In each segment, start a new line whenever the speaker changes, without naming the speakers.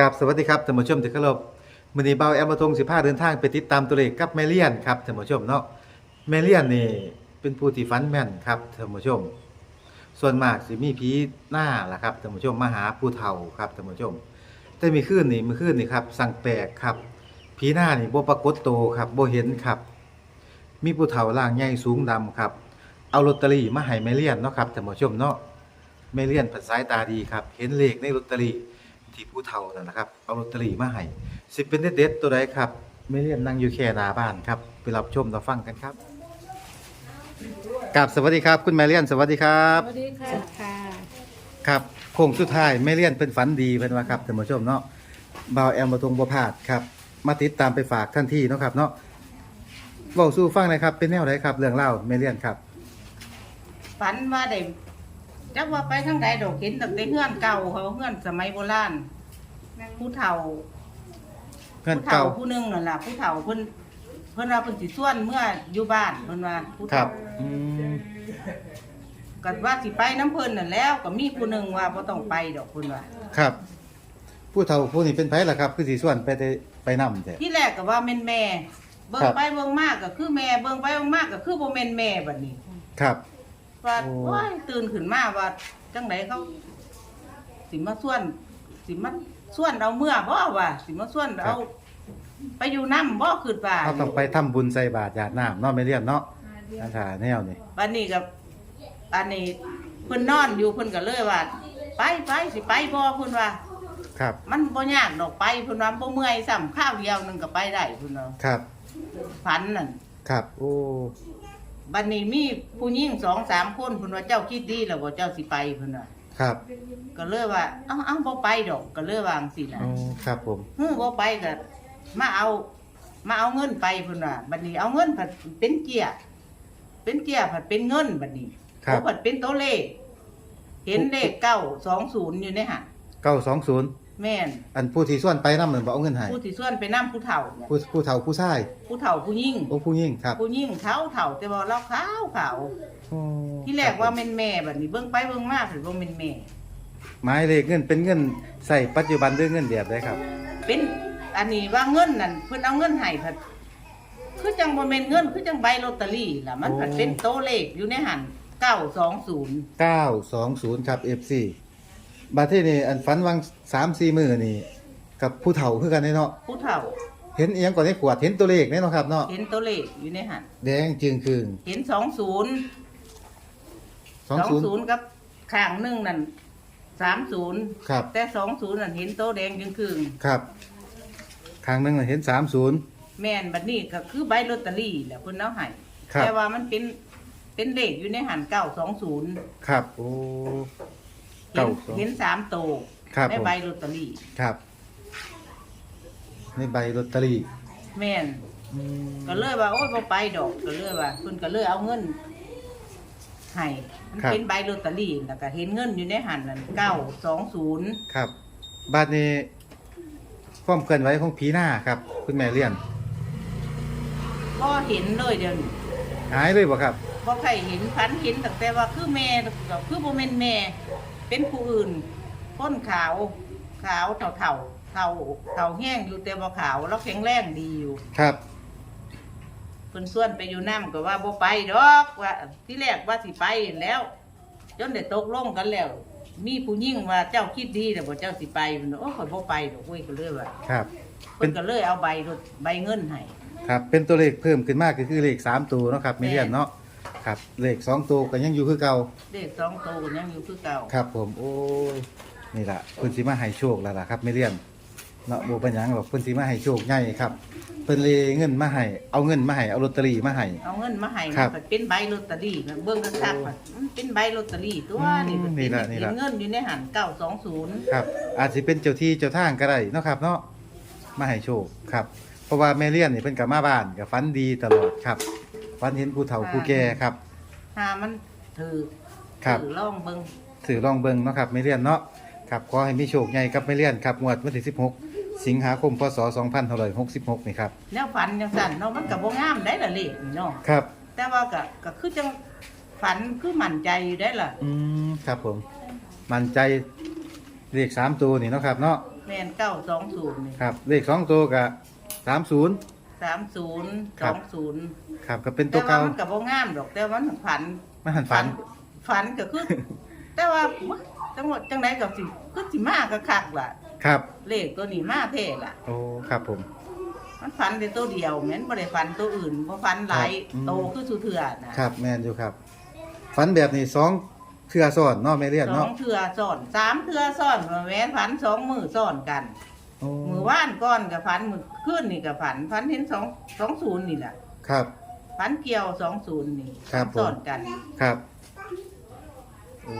กับสวัสดีครับท่านผู้ชมที่เคารพมื้อนี้เบาแอมมาทง15เดินทางไปติดตามตัวเลขกับแมเลียนครับท่านผู้ชมเนาะแมเลียนนี่เป็นผู้ที่ฝันแม่นครับท่านผู้ชม ส่วนมากสิมีผีหน้าล่ะครับท่านผู้ชมมาหาผู้เฒ่าครับท่านผู้ชม แต่มีคืนนี่มื้อคืนนี่ครับสั่งแปลกครับผีหน้านี่บ่ปรากฏโตวครับบ่เห็นครับ มีผู้เฒ่าร่างใหญ่สูงดำครับ เอาลอตเตอรี่มาให้แมเลียนเนาะครับท่านผู้ชมเนาะแมเลียนเพิ่นสายตาดีครับ เห็นเลขในลอตเตอรี่ ที่ผู้เฒ่านั่นนะครับ เอาลอตเตอรี่มาให้สิเป็นเด็ดๆตัวใดครับแมเลียนนั่งอยู่แค่หน้าบ้านครับ ไปรับชมรับฟังกันครับกับสวัสดีครับ คุณแมเลียนสวัสดีครับ
สวัสดีค่ะค่ะ
ครับโค้งสุดท้ายแมเลียนเป็นฝันดีเพิ่นว่าครับท่านผู้ชมเนาะบ่าวแอมบ่ทงบ่พลาดครับ มาติดตามไปฝากทันทีเนาะครับเนาะเว้าสู่ฟังหน่อยครับ เป็นแนวไหนครับ เรื่องเล่าวแมเลียนครับ
ฝันว่าได้ จักว่าไปทางใดดอกเห็นตั้งแต่เฮือนเก่าเขาเฮือนสมัยโบราณผู้เฒ่า
เพื่อน
ผู้เฒ่า
เก่า
ผู้หนึงนั่นล่ะผู้เฒ่าเพิ่นเพิ่นว่าเพิ่นสิส่วนเมื่ออยู่บ้านเพิ่นว่าผู้
ครั
เฒ่า
บอืม
ก็ว่าสิไปน้ำเพิ่นนั่นแล้ว ก็มีผู้หนึงว่าบ่ต้องไปดอกเพิ่นว่า
ครับ ผู้เฒ่าผู้นี้เป็นไผล่ะครับคือสิส่วนไปได้ไปนำแต่
ที่แรกก็ว่าแม่นแม่ เบิ่
ครั
ง
บ
ไปเบิ่งมากก็คือแม่ เบิ่งไปเบิ่งมากก็คือบ่แม่นแม่บัดนี้
ครับ
ว่า
โอ้
โอ้ยตื่นขึ้นมาว่าจังไดเขา สิมาส่วน สิมาส่วนเอาเมื่อบ่ว่าสิมาส่วนเอาไปอยู่น้ำบ่คือว่า
เขาต้องไปทำบุญใส่บาตรหยาดน้ำเนาะไม่เรียนเนาะอันถ่าแนวนี่
บัดนี้กับอันนี้เพิ่นนอนอยู่เพิ่นก็เลยว่าไปไปสิไปบ่เพิ่นว่า
ครับ
มันบ่ยากดอกไปเพิ่นว่าบ่เมื่อยซ้ำข้าวเดียวหนึงก็ไปได้เพิ่นว่า
ครับ
ฝันนั่น
ครับ โอ้
บัดนี้มีผู้หญิงสองสามคนเพิ่นว่าเจ้าคิดดีแล้วบ่เจ้าสิไปเพิ่นว่า
ครับ
ก็เลยว่าเอ้าเอ้าบ่ไปดอกก็เลยวาจั่งสิน่ะ
โอ้ครับผม
เฮ้อบ่ไปก็มาเอา มาเอาเงินไปเพิ่นว่าบัดนี้เอาเงินผัดเป็นเกียร์เป็นเกียร์ผัดเป็นเงินบัดนี้
ครับ
โอ้ผัดเป็นตัวเลข เห็นเลข920อยู่ในหั่น
เก้าสองศูนย์
แม่น
อันผู้ที่ส่วนไปน้ำเหมือนบอกเอาเงินให้
ผู้ที่ส่วนไปนํผู้เฒ่าเนี่ย
ผู้ผู้เฒ่าผู้ชาย
ผู้เฒ่าผู้ยิ่ง
โอ้ผู้ยิ่งครับ
ผู้ยิ่งเฒ่าเฒ่าแต่ว่าเราขาวขาว
โอ้
ที่แรกว่าแม่นแม่บัดนี้เบิ่งไปเบิ่งมาเพิ่นบ่แม่นแม่
หมายเลขเงินเป็นเงินใส่ปัจจุบันด้วยเงินแบบได้ครับ
เป็นอันนี้ว่าเงินนั่นเพิ่นเอาเงินให้ผัดคือจังบ่แม่นเงินคือจังใบลอตเตอรี่ล่ะมันผัดเป็นโตวเลขอยู่ในหัน920
เก้าสองศูนย์ครับ FC บัดที่นี่อันฝันวังสามสี่มือนี่ กับผู้เฒ่าคือกันเนาะ
ผู้เฒ่า
เห็นเอียงก่อนในขวดเห็นตัวเลขเนี่ยเนาะครับเนาะ
เห็นตัวเลขอยู่ในหัน
แดงจึงคืง
เห็น20
สองศูนย์
20กับข้างหนึงนั่น30
ครับ
แต่20นั่นเห็นโตวแดงจึงคืง
ครับครั้งหนึงน่ะเห็นสามศูนย์
แม่นบัดนี้ก็คือใบลอตเตอรี่แหละเพิ่นเอาให้
ครับ
แต่ว่ามันเป็นเป็นเลขอยู่ในหัน920
ครับโอ้
เห็น
เก้าสอง
เห็นสามโตว
ครับ
ใน
ผม
ใบลอตเตอรี่
ครับ ในใบลอตเตอรี่
แม่นก็เลยว่าโอ้ยบ่ไปดอกก็เลยว่าเพิ่นก็เลยเอาเงินให้มัน
ครับ
เป็นใบลอตเตอรี่แล้วก็เห็นเงินอยู่ในหันนั่น920
ครับบาดนี้ความเคลื่อนไหวของผีหน้าครับ คุณแม่เลี้ยน
ก็เห็นเลยเดี๋ยวนี้
หายเลยบ่ครับ
บ่ใครเห็นพันเห็นตั้งแต่ว่าคือแม่ก็คือบ่แม่นแม่ เป็นผู้อื่นพ้นขาวขาวเฒ่าเฒ่าเฒ่าเฒ่าแห้งอยู่แต่บ่ขาวแล้วแข็งแรงดีอยู่
ครับ
เพิ่นส่วนไปอยู่น้ำก็ว่าบ่ไปดอกว่า ที่แรกว่าสิไปแล้วจนได้ตกลงกันแล้ว มีผู้หญิงว่าเจ้าคิดดีแต่บ่เจ้าสิไปเพิ่นว่าโอ้ข่อยบ่ไปดอกเว้ยก็เลยว่า
ครับเป็
เพิ่
น
นก็เลยเอาใบรถใบเงินให้
ครับ เป็นตัวเลขเพิ่มขึ้นมากก็คือเลขสามตัวเนาะครับแม่เลี้ยนเนาะ ครับ เลขสองตัวก็ยังอยู่คือเก่า
เลขสองโตวก็ยังอยู่คือเก่า
ครับ ผมโอ้ยนี่ล่ะเพิ่นสิมาให้โชคแล้วล่ะครับแม่เลี้ยนเนาะบ่เป็นหยังหรอกเพิ่นสิมาให้โชคใหญ่ครับเพิ่นเลยเงินมาให้เอาเงินมาให้เอาลอตเตอรี่มาให้
เอาเงินมาให้
ครับ
มันเป็นใบลอตเตอรี่นะเบิ่งคักๆว่ามันเป็นใบลอตเตอรี่ตัว
อืม
นี่มัน
นี่
เป็น
ล่ะนี่
เห็
ล่ะ
นเงินอยู่ในหัน920
ครับ อาจสิเป็นเจ้าที่เจ้าทางก็ได้เนาะครับ เนาะมาให้โชคครับ เพราะว่าแม่เลี้ยนนี่เพิ่นก็มาบ้านก็ฝันดีตลอดครับ ฝันเห็นผู้เฒ่าผู้แก่ครับ
ถ้ามันถือ
ครับ
ถือลองเบิ่ง
สื่อลองเบิ่งเนาะครับไม่เลียนเนาะครับขอให้มีโชคใหญ่กับไม่เลียนครับงวดวันที่16 สิงหาคมพศ2566นี่ครับ
แนวฝันจังซั่นเนาะมันก็บ่งามได้ละเลขนี่เนาะ
ครับ
แต่ว่าก็ก็คือจังฝันคือมั่นใจอยู่ได้ล่ะ
อืมครับผม มั่นใจเลข3ตัวนี่เนาะครับเนาะ
คแม่นเก้าสองศูนย์นี่
ครับเลขสองตัวกับสามศูนย์
สามศูนย์
ค
ส
รั
อบ งศูนย์
ครับก็เป็นตั
แต่
ว
ว่า
เก่า
มันกับว่งามดอก แต่ว่ามันฝัน
ไม่หันฝัน
ฝันก็คือ แต่ว่าจังหวัดจังไดกับสิคือสิมาก็คักล่ะ
ครับ
เลขตัวนี้มาแท้ล่ะ
โอ้ ครับผม
มันฝันแต่ตัวเดียวแม่นบ่ได้ฝันตัวอื่นบ่ฝันหลาย
ครับอืม
โตคือสุเถื่อนะครับ
แมนอยู่ครับ ฝันแบบนี้สองเทื่อซ้อนเนาะแม่เลียน
สอ
เนาะ
งเถื่อซ้อนสามเถื่อซ้อนแม่นฝันสองมือซ้อนกัน
โอ้
มือว่านก้อนกับฝันมือขึ้นนี่กับฝันฝันเห็นสองสองศูนย์นี่แหละ
ครับ
ฝันเกี่ยวสองศูนย์นี่
ครับผม
ซ้อนกัน
ครับโอ้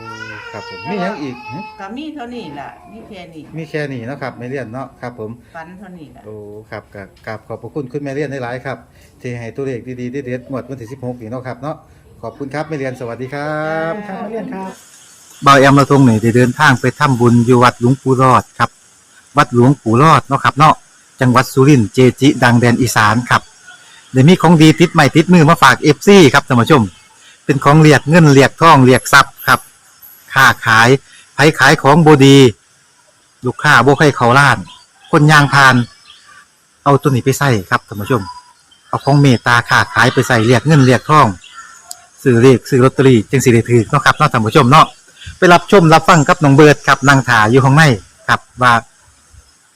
ครับผมมีหยังอีกหึ
ก็มีเท่านี้ล่ะมีแค่นี้
มีแค่นี้เนาะครับแม่เลียนเนาะครับผม
ฝันเท่านี้ล่ะ
โอ้ครับกับกราบขอบพระคุณคุณแม่เลียนหลายๆครับ ที่ให้ตัวเลขดีๆเด็ดๆหมดวันที่16นี่เนาะครับเนาะขอบคุณครับแม่เลียนสวัสดีครับ
ครับแม่เลียนครับ
บ่าวแอมเราทงนี่ได้เดินทางไปทำบุญอยู่วัดหลวงปู่รอดครับ วัดหลวงปู่รอดเนาะครับเนาะจังหวัดสุรินทร์เจจิดังแดนอีสานครับเดี๋ยวมีของดีติดใหม่ติดมือมาฝากเอฟซีครับท่านผู้ชม เป็นของเรียกเงินเรียกทองเรียกทรัพย์ครับค้าขายไผขายของบดี ลูกค้าบ่ให้เขาล้าน คนยางพาน เอาตัวนี้ไปใส่ครับท่านผู้ชม เอาของเมตตาค้าขายไปใส่เรียกเงินเรียกทองซื้อเรียกซื้อลอตเตอรี่จึงสิได้ถือเนาะครับเนาะท่านผู้ชมเนาะไปรับชมรับฟังกับน้องเบิร์ดครับนางถาอยู่ข้างในครับว่า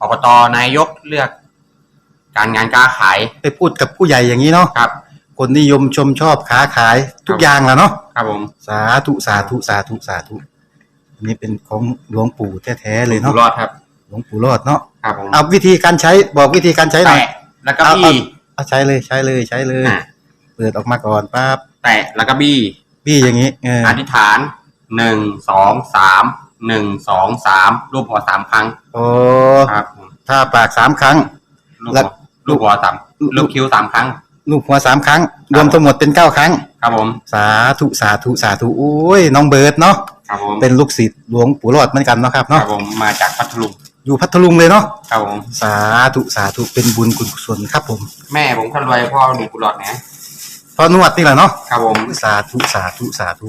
อบตนายกเลือก การงานการขาย
ไปพูดกับผู้ใหญ่อย่างนี้เนาะ
ครับ
คนนิยมชมชอบค้าขายทุกอย่างแหล้วเนาะ
ครับผม
สาธุสาธุสาธุสาธุอันนี้เป็นของหลวงปู่แท้ๆเลย
อยู่
เนาะ
รอดครับ
หลวงปู่รอดเนาะ
ครับผม
เอาวิธีการใช้บอกวิธีการใช้หน่อย
แตะแล้วก็
เอา
บี้
เอาใช้เลยใช้เลยใช้เลย
อะ
เปิดออกมาก่อนปั๊บ
แตะแล้วก็บี้
พี่อย่างนี้เออ
อธิษฐานหนึ่งสองสาม หนึ่งสองสามรูปหัวสามครั้ง
โอ้
ครับผม
ถ้าปากสามครั้ง
ลูก
แล้
หั
ว
วลูกหัวสามลูกคิ้วสามครั้ง
ลูกหัวสามครั้ง รวมทั้งหมดเป็นเก้าครั้ง
ครับผม
สาธุสาธุสาธุโอ้ยน้องเบิร์ดเนาะ
ครับผม
เป็นลูกศิษย์หลวงปู่รอดเหมือนกันเนาะครับ
ครั
เนาะ
บผมมาจากพัทลุง
อยู่พัทลุงเลยเนาะ
ครับผม
สาธุสาธุเป็นบุญคุณกุศลครับผม
แม่ผมคนรวยพ่อหนุ่มกุหลาบนะ
พอนวดนี่แหละเนาะ
ครับผม
สาธุสาธุสาธุ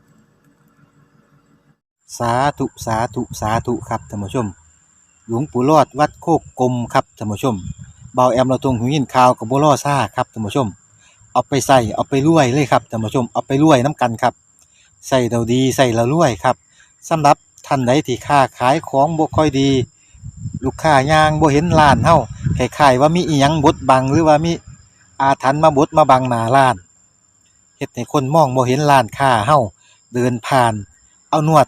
สาธุสาธุสาธุครับท่านผู้ชม หลวงปู่รอดวัดโคกกลมครับท่านผู้ชมเบาแอมเราตรงหูยินข่าวกับบัวล่อซ่าครับท่านผู้ชม เอาไปใส่เอาไปรวยเลยครับท่านผู้ชมเอาไปรวยน้ำกันครับใส่เราดีใส่เรารวยครับสำหรับท่านใดที่ค้าขายของบ่ค่อยดี ลูกค้ายางบ่เห็นร้านเฮาคล้ายๆว่ามีอีหยังบดบังหรือว่ามีอาถรรพ์มาบดมาบังหน้าร้านเฮ็ดให้คนมองบ่เห็นร้านค้าเฮาเดินผ่าน เอานวด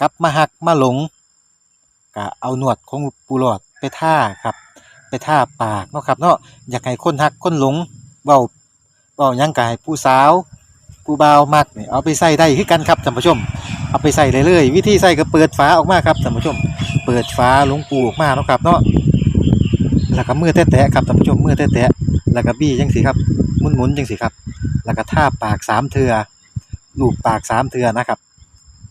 กลับมาหักมาหลงก็เอาหนวดของปูหลอดไปท่าครับ ไปท่าปากเนาะครับเนาะอยากให้คนหักคนหลงเว้าเว้ายังกายผู้สาวผู้บ่าวมักเนี่ยเอาไปใส่ได้คือกันครับท่านผู้ชม เอาไปใส่เลยเลยวิธีใส่ก็เปิดฝาออกมาครับท่านผู้ชม เปิดฝาหลวงปูออกมาเนาะครับเนาะแล้วก็มือแตะๆครับท่านผู้ชมมือแตะๆแล้วก็บี้จังสิครับหมุนๆจังสิครับ แล้วก็ท่าปากสามเทือลูบปากสามเทือนะครับ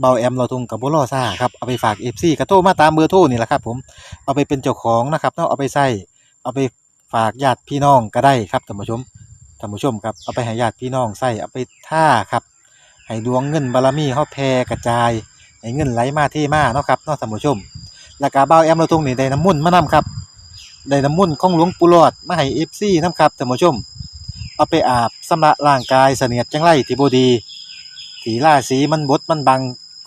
เบาแอมเราทุงกับบ่รอซ่าครับเอาไปฝาก FC ก็โทมาตามเบอร์โทรนี่แหละครับ ผมเอาไปเป็นเจ้าของนะครับเนาะเอาไปใส่เอาไปฝากญาติพี่น้องก็ได้ครับท่านผู้ชมท่านผู้ชมครับเอาไปให้ญาติพี่น้องใส่เอาไปท่าครับให้ดวงเงินบารมีเฮาแผ่กระจายให้เงินไหลมาเทมาเนาะครับเนาะท่านผู้ชมแล้วก็บ่าแอมเราตรงนี้ได้น้ำมุ่นมานํครับได้น้ำมุ่นของหลวงปู่หลอดมาให้ FC นํครับท่านผู้ชมเอาไปอาบสำระร่างกายเสนียดจังไรที่บดีที่าศีมันบดมันบัง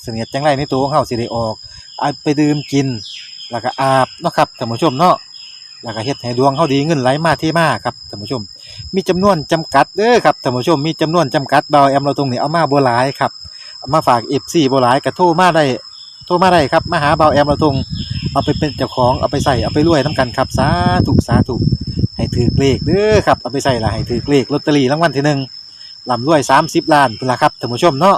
เสนียดจังไรในตัวของเฮาสิได้ออกเอาไปดื่มกิน แล้วก็อาบเนาะครับท่านผู้ชมเนาะแล้วก็เฮ็ดให้ดวงเขาดีเงินไหลมาเทมาครับท่านผู้ชม มีจำนวนจำกัดเด้อครับท่านผู้ชมมีจำนวนจำกัดเบาแอมเราตรงนี้เอามาบ่หลายครับามาฝาก FC บ่หลายก็โทรมาได้โทรมาได้ครับมาหาเบาแอมเราตรงเอาไปเป็นเจ้าของเอาไปใส่เอาไปรวยนํกันครับสาธุสาธุให้ถือเลขเด้อครับเอาไปใส่ละให้ถือเลขลอตเตอรี่รางวัลที่หนึ่งลำรวย 30 ล้านพุ่นละครับท่านผู้ชมเนาะ